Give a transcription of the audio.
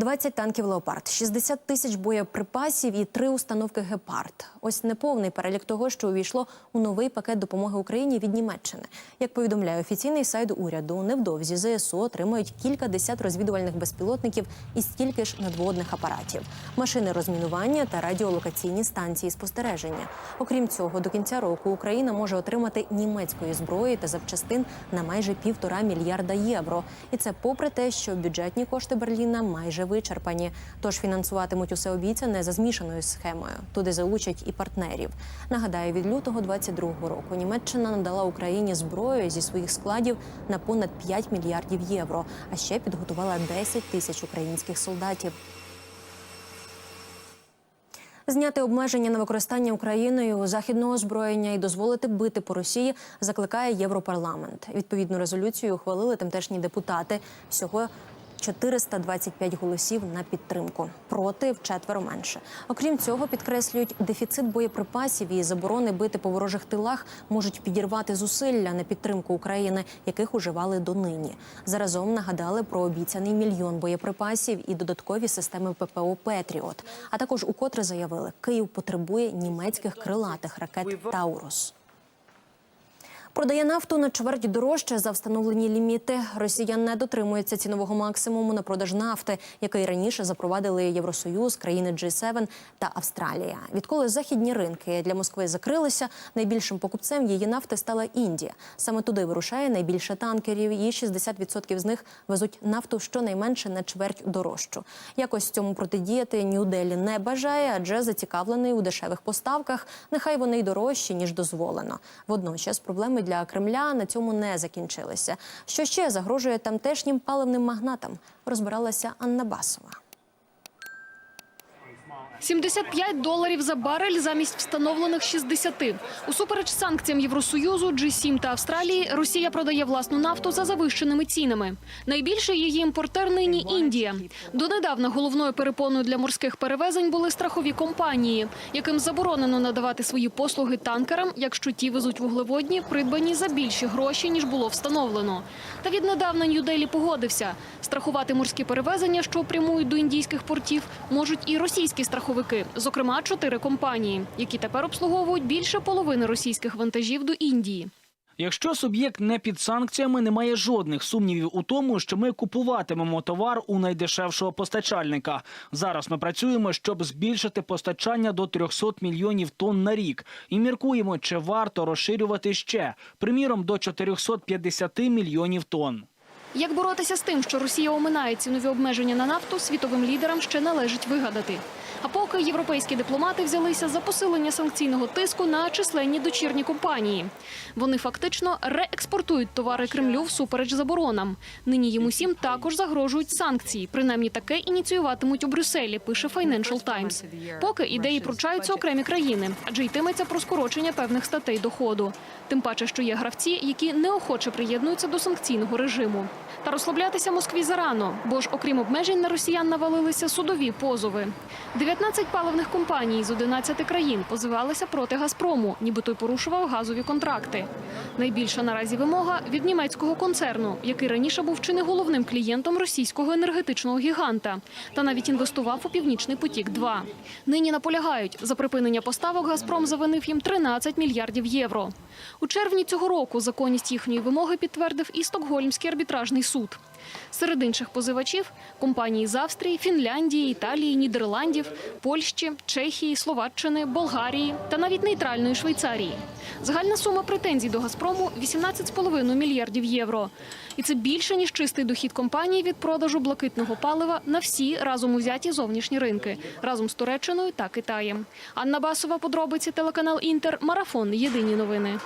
20 танків «Леопард», 60 тисяч боєприпасів і три установки «Гепард». Ось неповний перелік того, що увійшло у новий пакет допомоги Україні від Німеччини. Як повідомляє офіційний сайт уряду, невдовзі ЗСУ отримають кілька десят розвідувальних безпілотників і стільки ж надводних апаратів, машини розмінування та радіолокаційні станції спостереження. Окрім цього, до кінця року Україна може отримати німецької зброї та запчастин на майже півтора мільярда євро. І це попри те, що бюджетні кошти Берліна майже вичерпані. Тож фінансуватимуть усе обіцяне за змішаною схемою. Туди залучать і партнерів. Нагадаю, від лютого 22-го року Німеччина надала Україні зброю зі своїх складів на понад 5 мільярдів євро. А ще підготувала 10 тисяч українських солдатів. Зняти обмеження на використання Україною західного озброєння і дозволити бити по Росії закликає Європарламент. Відповідну резолюцію ухвалили тамтешні депутати. Всього 425 голосів на підтримку проти вчетверо менше. Окрім цього, підкреслюють, дефіцит боєприпасів і заборони бити по ворожих тилах можуть підірвати зусилля на підтримку України, яких уживали донині. Заразом нагадали про обіцяний мільйон боєприпасів і додаткові системи ППО Петріот. А також укотре заявили, Київ потребує німецьких крилатих ракет Таурус. Продає нафту на чверть дорожче за встановлені ліміти. Росія не дотримується цінового максимуму на продаж нафти, який раніше запровадили Євросоюз, країни G7 та Австралія. Відколи західні ринки для Москви закрилися, найбільшим покупцем її нафти стала Індія. Саме туди вирушає найбільше танкерів, і 60% з них везуть нафту щонайменше на чверть дорожчу. Якось цьому протидіяти Нью-Делі не бажає, адже зацікавлений у дешевих поставках. Нехай вони й дорожчі ніж дозволено. Водночас проблеми для Кремля на цьому не закінчилися. Що ще загрожує тамтешнім паливним магнатам? Розбиралася Анна Басова. 75 доларів за барель замість встановлених 60. Усупереч санкціям Євросоюзу, G7 та Австралії, Росія продає власну нафту за завищеними цінами. Найбільший її імпортер нині Індія. Донедавна головною перепоною для морських перевезень були страхові компанії, яким заборонено надавати свої послуги танкерам, якщо ті везуть вуглеводні, придбані за більші гроші, ніж було встановлено. Та віднедавна Нью-Делі погодився. Страхувати морські перевезення, що прямують до індійських портів, можуть і російські страховики, зокрема чотири компанії, які тепер обслуговують більше половини російських вантажів до Індії. Якщо суб'єкт не під санкціями, немає жодних сумнівів у тому, що ми купуватимемо товар у найдешевшого постачальника. Зараз ми працюємо, щоб збільшити постачання до 300 мільйонів тонн на рік, і міркуємо, чи варто розширювати ще, приміром, до 450 мільйонів тонн. Як боротися з тим, що Росія оминає цінові обмеження на нафту, світовим лідерам ще належить вигадати. А поки європейські дипломати взялися за посилення санкційного тиску на численні дочірні компанії. Вони фактично реекспортують товари Кремлю всупереч заборонам. Нині їм усім також загрожують санкції. Принаймні таке ініціюватимуть у Брюсселі, пише Financial Times. Поки ідеї пручаються окремі країни, адже йтиметься про скорочення певних статей доходу. Тим паче, що є гравці, які неохоче приєднуються до санкційного режиму. Та розслаблятися Москві зарано, бо ж окрім обмежень на росіян навалилися судові позови. 19 паливних компаній з 11 країн позивалися проти Газпрому, ніби той порушував газові контракти. Найбільша наразі вимога від німецького концерну, який раніше був чи не головним клієнтом російського енергетичного гіганта, та навіть інвестував у північний потік. 2 нині наполягають за припинення поставок. Газпром завинив їм 13 мільярдів євро. У червні цього року законність їхньої вимоги підтвердив і Стокгольмський арбітражний суд. Серед інших позивачів компанії з Австрії, Фінляндії, Італії, Нідерландів, Польщі, Чехії, Словаччини, Болгарії та навіть нейтральної Швейцарії. Загальна сума претензій до Газпрому 18,5 мільярдів євро. І це більше ніж чистий дохід компанії від продажу блакитного палива на всі разом узяті зовнішні ринки разом з Туреччиною та Китаєм. Анна Басова, подробиці телеканал Інтер, марафон. Єдині новини.